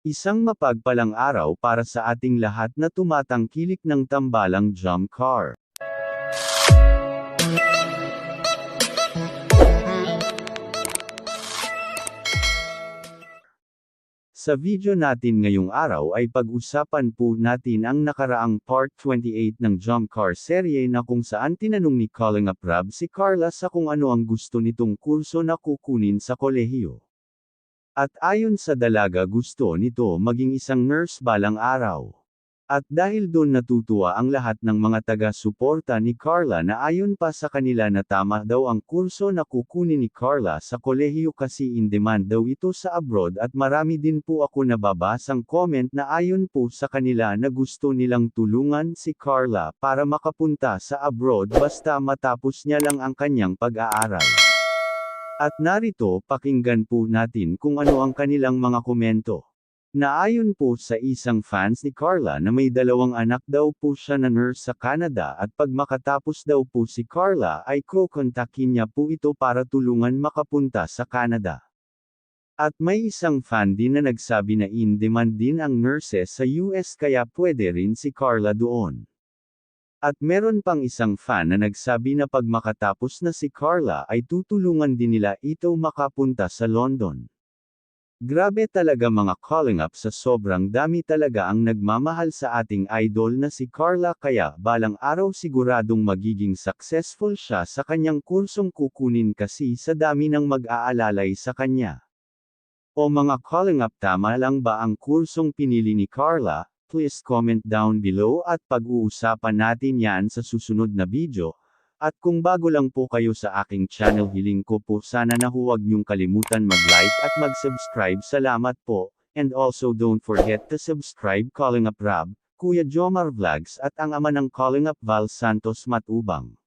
Isang mapagpalang araw para sa ating lahat na tumatangkilik ng tambalang jump car. Sa video natin ngayong araw ay pag-usapan po natin ang nakaraang part 28 ng Jump Car serye na kung saan tinanong ni Calling Up Rab si Carla sa kung ano ang gusto nitong kurso na kukunin sa kolehiyo. At ayon sa dalaga gusto nito maging isang nurse balang araw. At dahil doon natutuwa ang lahat ng mga taga-suporta ni Carla na ayon pa sa kanila na tama daw ang kurso na kukunin ni Carla sa kolehiyo kasi in demand daw ito sa abroad at marami din po ako nababasang comment na ayon po sa kanila na gusto nilang tulungan si Carla para makapunta sa abroad basta matapos niya lang ang kanyang pag-aaral. At narito pakinggan po natin kung ano ang kanilang mga komento. Naayon po sa isang fans ni Carla na may dalawang anak daw po siya na nurse sa Canada at pag makatapos daw po si Carla ay kukontakin niya po ito para tulungan makapunta sa Canada. At may isang fan din na nagsabi na in demand din ang nurses sa US kaya pwede rin si Carla doon. At meron pang isang fan na nagsabi na pag makatapos na si Carla ay tutulungan din nila ito makapunta sa London. Grabe talaga mga calling up sa sobrang dami talaga ang nagmamahal sa ating idol na si Carla kaya balang araw siguradong magiging successful siya sa kanyang kursong kukunin kasi sa dami ng mag-aalalay sa kanya. O mga calling up tama lang ba ang kursong pinili ni Carla? Please comment down below at pag-uusapan natin yan sa susunod na video. At kung bago lang po kayo sa aking channel hiling ko po sana na huwag niyong kalimutan mag-like at mag-subscribe salamat po, and also don't forget to subscribe Calling Up Rab, Kuya Jomar Vlogs at ang ama ng Calling Up Val Santos Matubang.